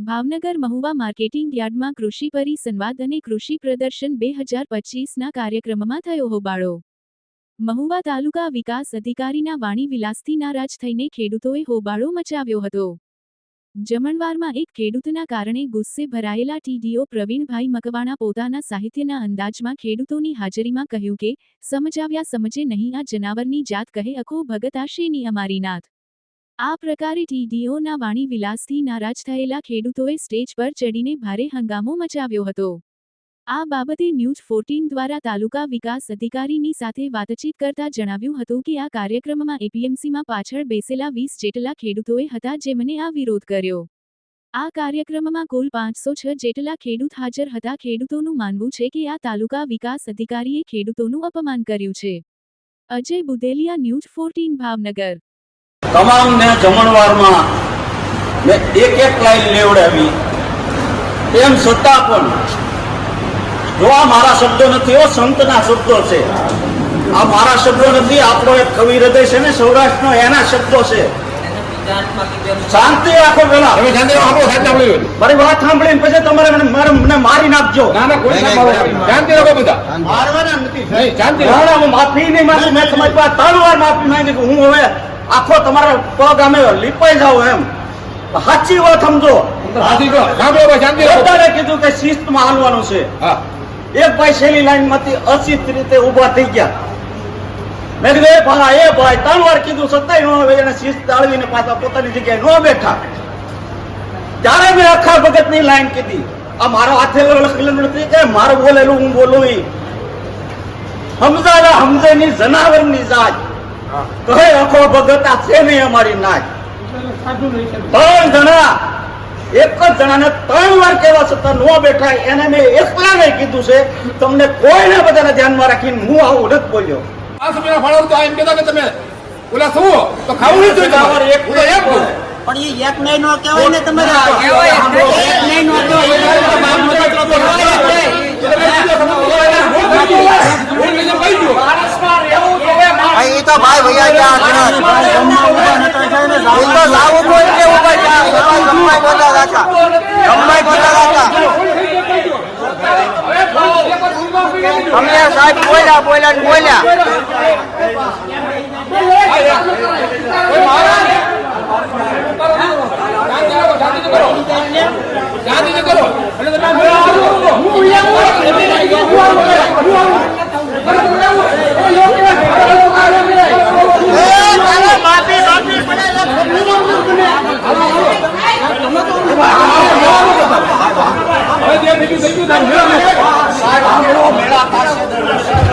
Bhavnagar Mahuva marketing યાર્ડમાં કૃષિ પરિસંવાદ અને કૃષિ પ્રદર્શન બે હજાર પચીસના કાર્યક્રમમાં થયો હોબાળો. મહુવા તાલુકા વિકાસ અધિકારીના વાણી વિલાસથી નારાજ થઈને ખેડૂતોએ હોબાળો મચાવ્યો હતો. જમણવારમાં એક ખેડૂતના કારણે ગુસ્સે ભરાયેલા ટીડીઓ પ્રવીણભાઈ મકવાણા પોતાના સાહિત્યના અંદાજમાં ખેડૂતોની હાજરીમાં કહ્યું કે, સમજાવ્યા સમજે નહીં આ જનાવરની જાત કહે અખો ભગત આ અમારી નાથ આ પ્રકારે ટીડીઓના વાણી વિલાસથી નારાજ થયેલા ખેડૂતોએ સ્ટેજ પર ચડીને ભારે હંગામો મચાવ્યો હતો. આ બાબતે ન્યૂઝ ફોર્ટીન દ્વારા તાલુકા વિકાસ અધિકારીની સાથે વાતચીત કરતા જણાવ્યું હતું કે આ કાર્યક્રમમાં એપીએમસીમાં પાછળ બેસેલા વીસ જેટલા ખેડૂતોએ હતા જેમને આ વિરોધ કર્યો. આ કાર્યક્રમમાં કુલ પાંચસો છ જેટલા ખેડૂત હાજર હતા. ખેડૂતોનું માનવું છે કે આ તાલુકા વિકાસ અધિકારીએ ખેડૂતોનું અપમાન કર્યું છે. Ajay Budeliya, news fourteen, Bhavnagar. તમામને જમણવારમાં મેં એક એક લાઈન લેવડાવી. તેમ છતાં પણ જો આ મારા શબ્દો નથી એવો સંતના શબ્દો છે. આ મારા શબ્દો નથી આપણો એક કવિ હૃદય છે ને સૌરાષ્ટ્રનો એના શબ્દો છે. શાંતિ રાખો પેલા. મારી વાત સાંભળીને પછી તમારે મને મને મારી નાખજો. ના ના કોઈ શાંતિ રાખો બધા. મારવાના નથી શાંતિ માફી નહીં મારી મેં તમારી પાસે ત્રણ વાર માફી માંગી કે હું હવે આખો તમારા પગ અમે લીપાઈ જાવ એમ. સાચી વાત સમજો. બધાને કીધું કે શિસ્તમાં હાલવાનું છે. એક ભાઈ શેલી લાઈનમાંથી અશિસ્ત રીતે ઊભા થઈ ગયા. મેં કીધું એ ભાઈ એ ભાઈ. ત્રણ વાર કીધું સત્તાય નો આવે એને શિસ્ત જાળવીને પાછા પોતાની જગ્યાએ ન બેઠા. ત્યારે મેં અખા ભગતની લાઈન કીધી. આ મારો હાથે લખેલું નથી કે મારું બોલેલું હું બોલું ઈ. સમજાવે સમજે ની જનાવરની જાત. અખો ભગત છે નહીં અમારી નાચ ત્રણ જણા એક જ જણાને ત્રણ વાર કહેવા છતાં નો બેઠા એને મેં એકલાને કીધું છે. તમને કોઈને બધાને ધ્યાનમાં રાખીને હું આવું નથી બોલ્યો. આ સમયના ફાળો તો એમ કહેતા કે તમે ઓલા શું? તો ખાવું નહીં જોઈએ. એક તો. પણ એ એક નહીં નો કહેવાય ને તમારે. એક નહીં નો હું લઈને ભાઈ ગયો. માણસમાં રહેવું જોવે માણસ. એ તો ભાઈ ભૈયા ક્યાં એ તો લાવું બોલ કે ઊભા જા ગમ્માઈ બોલા રાખા ગમ્માઈ બોલા રાખા અમે સાહેબ બોલ્યા બોલ્યા બોલ્યા શાંતિથી કરો. मेरा